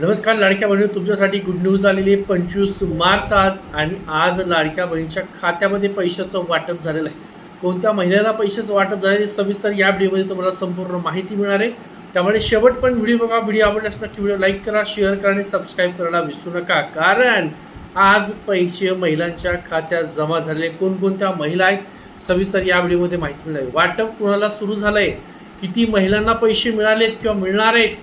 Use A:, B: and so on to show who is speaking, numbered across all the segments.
A: नमस्कार लाडक्या बहिणी. तुमच्यासाठी गुड न्यूज आलेली आहे. पंचवीस मार्च आज आणि आज लाडक्या बहिणीच्या खात्यामध्ये पैशाचं वाटप झालेलं आहे. कोणत्या महिन्याला पैशाचं वाटप झाले सविस्तर या व्हिडिओमध्ये तुम्हाला संपूर्ण माहिती मिळणार आहे. त्यामुळे शेवट पण व्हिडिओ बघा व्हिडिओ आवडल्यास नक्की व्हिडिओ लाईक करा शेअर करा आणि सबस्क्राईब करायला विसरू नका. कारण आज पैसे महिलांच्या खात्यात जमा झालेले कोणकोणत्या महिला आहेत? सविस्तर या व्हिडिओमध्ये माहिती मिळणार आहे. वाटप कुणाला सुरू झालंय? किती महिलांना पैसे मिळालेत किंवा मिळणार आहेत?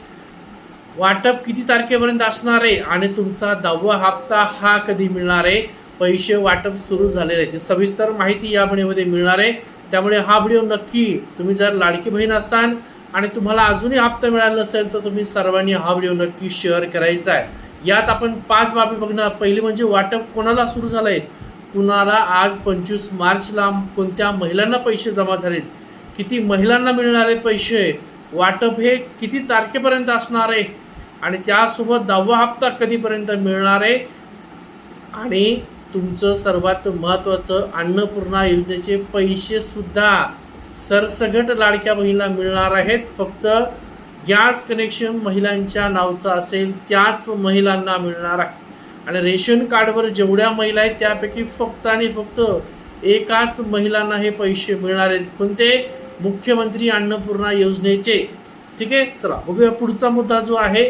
A: वाटप किती तारखेपर्यंत असणार आहे आणि तुमचा दहावा हप्ता हा कधी मिळणार आहे? पैसे वाटप सुरू झालेले आहे सविस्तर माहिती या व्हिडिओमध्ये मिळणार आहे. त्यामुळे हा व्हिडिओ नक्की तुम्ही जर लाडकी बहीण असताल आणि तुम्हाला अजूनही हप्ता मिळाला नसेल तर तुम्ही सर्वांनी हा व्हिडिओ नक्की शेअर करायचा आहे. यात आपण पाच बाबी बघणार. पहिली म्हणजे वाटप कोणाला सुरू झालं आहे? कुणाला आज पंचवीस मार्चला कोणत्या महिलांना पैसे जमा झालेत? किती महिलांना मिळणार आहेत पैसे? वाटप हे किती तारखेपर्यंत असणार आहे? आणि त्यासोबत दहावा हप्ता कधीपर्यंत मिळणार आहे? आणि तुमचं सर्वात महत्त्वाचं अन्नपूर्णा योजनेचे पैसे सुद्धा सरसगट लाडक्या बहिणीला मिळणार आहेत. फक्त गॅस कनेक्शन महिलांच्या नावचं असेल त्याच महिलांना मिळणार आहे. आणि रेशन कार्डवर जेवढ्या महिला आहेत त्यापैकी फक्त आणि फक्त एकाच महिलांना हे पैसे मिळणार आहेत. कोणते? मुख्यमंत्री अन्नपूर्णा योजनेचे. ठीक आहे? चला बघूया पुढचा मुद्दा जो आहे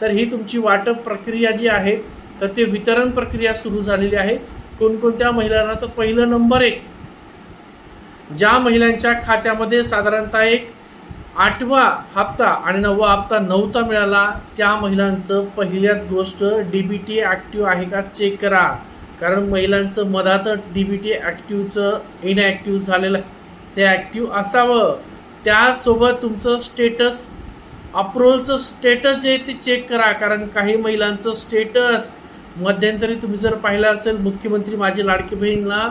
A: तर ही तुमची वाटप प्रक्रिया जी आहे तर ते वितरण प्रक्रिया सुरू झालेली आहे. कोणकोणत्या महिलांना? तर पहिलं नंबर एक ज्या महिलांच्या खात्यामध्ये साधारणतः एक आठवा हप्ता आणि नववा हप्ता नव्हता मिळाला त्या महिलांचं पहिल्याच गोष्ट डी बी टी ॲक्टिव्ह आहे का? चेक करा. कारण महिलांचं मधात डी बी टी ॲक्टिव्हचं इनॲक्टिव्ह झालेलं आहे ते ॲक्टिव्ह असावं. त्यासोबत तुमचं स्टेटस अप्रुव्हलचं स्टेटस जे आहे ते चेक करा. कारण काही महिलांचं स्टेटस मध्यंतरी तुम्ही जर पाहिलं असेल मुख्यमंत्री माझी लाडकी बहीणला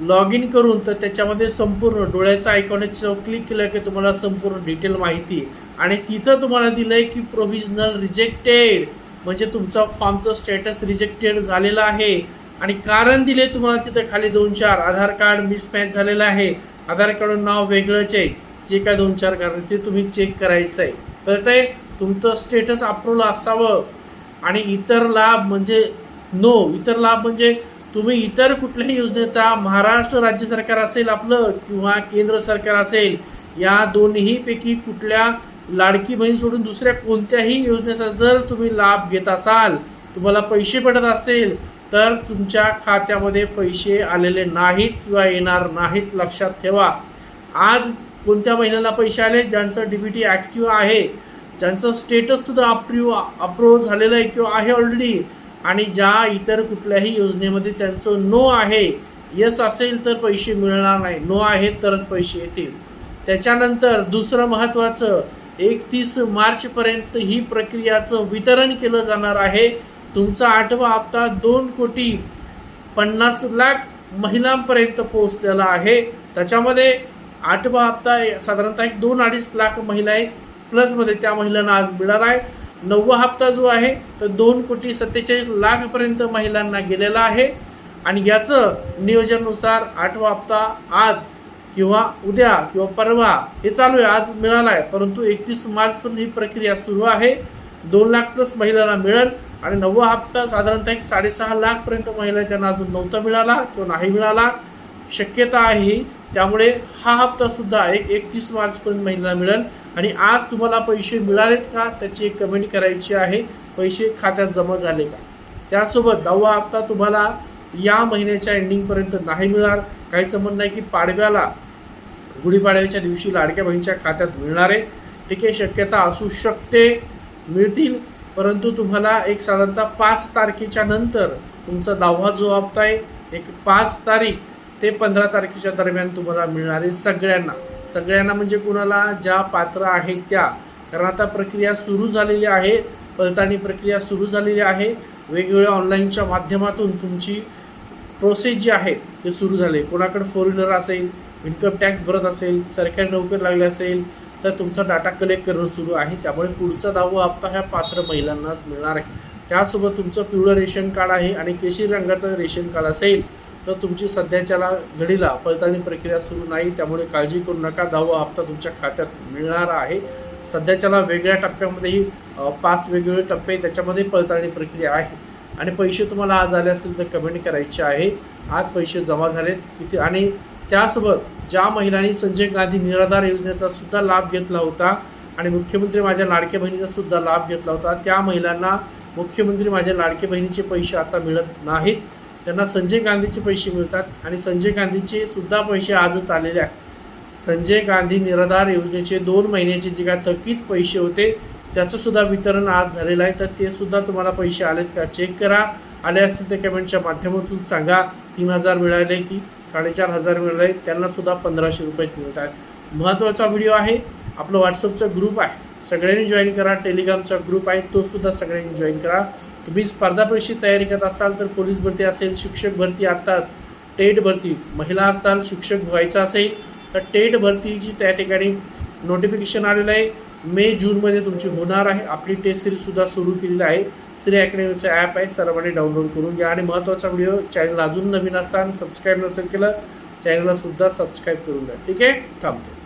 A: लॉग इन करून तर त्याच्यामध्ये संपूर्ण डोळ्याचं आयकॉनिकचं क्लिक केलं की तुम्हाला संपूर्ण डिटेल माहिती आणि तिथं तुम्हाला दिलं आहे की प्रोव्हिजनल रिजेक्टेड म्हणजे तुमचा फॉर्मचं स्टेटस रिजेक्टेड झालेलं आहे. आणि कारण दिले तुम्हाला तिथं खाली दोन चार. आधार कार्ड मिसमॅच झालेलं आहे. आधार कार्ड नाव वेगळंच आहे. जे काय दोन चार कारण ते तुम्ही चेक करायचं आहे कळतंय तुमचं स्टेटस अप्रुव्हल असावं. आणि इतर लाभ म्हणजे नो इतर लाभ म्हणजे तुम्ही इतर कुठल्याही योजनेचा महाराष्ट्र राज्य सरकार असेल आपलं किंवा केंद्र सरकार असेल या दोन्हीपैकी कुठल्या लाडकी बहीण सोडून दुसऱ्या कोणत्याही योजनेचा जर तुम्ही लाभ घेत असाल तुम्हाला पैसे पडत असतील तर तुमच्या खात्यामध्ये पैसे आलेले नाहीत किंवा येणार नाहीत. लक्षात ठेवा. आज कोणत्या महिन्याला पैसे आले ज्यांचं डी टी ॲक्टिव्ह आहे ज्यांचं स्टेटससुद्धा अप्रूव्ह अप्रूव्ह झालेलं आहे किंवा आहे ऑलरेडी आणि ज्या इतर कुठल्याही योजनेमध्ये त्यांचं नो आहे यस असेल तर पैसे मिळणार नाही नो आहेत तरच पैसे येतील. त्याच्यानंतर दुसरं महत्त्वाचं एकतीस मार्चपर्यंत ही प्रक्रियाचं वितरण केलं जाणार आहे. तुमचा आठवा हप्ता दोन कोटी पन्नास लाख महिलांपर्यंत पोहोचलेला आहे. त्याच्यामध्ये आठवा हप्ता साधारणतः एक दोन अडीच लाख महिला आहेत प्लसमध्ये त्या महिलांना आज मिळाला आहे. नववा हप्ता जो आहे तर दोन कोटी सत्तेचाळीस लाखपर्यंत महिलांना गेलेला आहे. आणि याचं नियोजनानुसार आठवा हप्ता आज किंवा उद्या किंवा परवा हे चालू आहे आज मिळाला आहे. परंतु एकतीस मार्चपर्यंत ही प्रक्रिया सुरू आहे. दोन लाख प्लस महिलांना मिळेल. आणि नववा हप्ता साधारणतः एक साडेसहा लाखपर्यंत महिला त्यांना अजून नव्हता मिळाला किंवा नाही मिळाला. शक्यता आहे त्यामुळे हा हप्तासुद्धा एक एकतीस मार्चपर्यंत महिन्याला मिळेल. आणि आज तुम्हाला पैसे मिळालेत का? त्याची एक कमेंट करायची आहे. पैसे खात्यात जमा झाले का? त्यासोबत दहावा हप्ता तुम्हाला या महिन्याच्या एंडिंगपर्यंत नाही मिळणार. काहीचं म्हणणं आहे की पाडव्याला गुढीपाडव्याच्या दिवशी लाडक्या बहिणीच्या खात्यात मिळणार. आहे ठीक आहे शक्यता असू शकते मिळतील. परंतु तुम्हाला एक साधारणतः पाच तारखेच्या नंतर तुमचा दहावा जो हप्ता आहे एक पाच तारीख ते पंधरा तारखेच्या दरम्यान तुम्हाला मिळणार आहे सगळ्यांना. सगळ्यांना म्हणजे कुणाला ज्या पात्र आहेत त्या. कारण आता प्रक्रिया सुरू झालेली आहे पडताळणी प्रक्रिया सुरू झालेली आहे. वेगवेगळ्या ऑनलाईनच्या माध्यमातून तुमची प्रोसेस जी आहे ते सुरू झाले. कोणाकडे फोर व्हीलर असेल इन्कम टॅक्स भरत असेल सरकारी नोकरी लागली असेल तर तुमचा डाटा कलेक्ट करणं सुरू आहे. त्यामुळे पुढचा दहावा हप्ता ह्या पात्र महिलांनाच मिळणार आहे. त्यासोबत तुमचं पिवळं रेशन कार्ड आहे आणि केशरी रंगाचं रेशन कार्ड असेल तर तुमची सध्याच्याला घडीला पडताळणी प्रक्रिया सुरू नाही त्यामुळे काळजी करू नका. दहावा हप्ता तुमच्या खात्यात मिळणार आहे. सध्याच्याला वेगळ्या टप्प्यामध्येही पाच वेगवेगळे टप्पे त्याच्यामध्ये पडताळणी प्रक्रिया आहे. आणि पैसे तुम्हाला आज आले असतील तर कमेंट करायचे आहे. आज पैसे जमा झालेत. तिथे आणि त्यासोबत ज्या महिलांनी संजय गांधी निराधार योजनेचा सुद्धा लाभ घेतला होता आणि मुख्यमंत्री माझ्या लाडक्या बहिणीचा सुद्धा लाभ घेतला होता त्या महिलांना मुख्यमंत्री माझ्या लाडक्या बहिणीचे पैसे आता मिळत नाहीत. त्यांना संजय गांधीचे पैसे मिळतात आणि संजय गांधीचे सुद्धा पैसे आजच आलेले आहेत. संजय गांधी निराधार योजनेचे दोन महिन्याचे जे काय थकीत पैसे होते त्याचं सुद्धा वितरण आज झालेलं आहे. तर ते सुद्धा तुम्हाला पैसे आलेत का चेक करा. आले असतील तर कमेंटच्या माध्यमातून सांगा. तीन हजार मिळाले की साडेचार हजार मिळाले त्यांना सुद्धा पंधराशे रुपये मिळतात महत्त्वाचा व्हिडिओ आहे. आपलं व्हॉट्सअपचा ग्रुप आहे. सगळ्यांनी जॉईन करा. टेलिग्रामचा ग्रुप आहे. तो सुद्धा सगळ्यांनी जॉईन करा. तुम्ही स्पर्धा परीक्षेची तयारी करत असाल तर पोलीस भरती असेल शिक्षक भरती आत्ताच टेट भरती महिला असताल शिक्षक व्हायचं असेल तर टेट भरतीची त्या ठिकाणी नोटिफिकेशन आलेलं आहे. मे जूनमध्ये तुमची होणार आहे. आपली टेस्ट सिरीजसुद्धा सुरू केलेली आहे. श्री अकॅडमीचं ॲप आहे. सर्वांनी डाउनलोड करून घ्या. आणि महत्त्वाचा व्हिडिओ चॅनल अजून नवीन असताना सबस्क्राईब नसेल केलं चॅनलला सुद्धा सबस्क्राईब करून द्या ठीक आहे? थांबतो.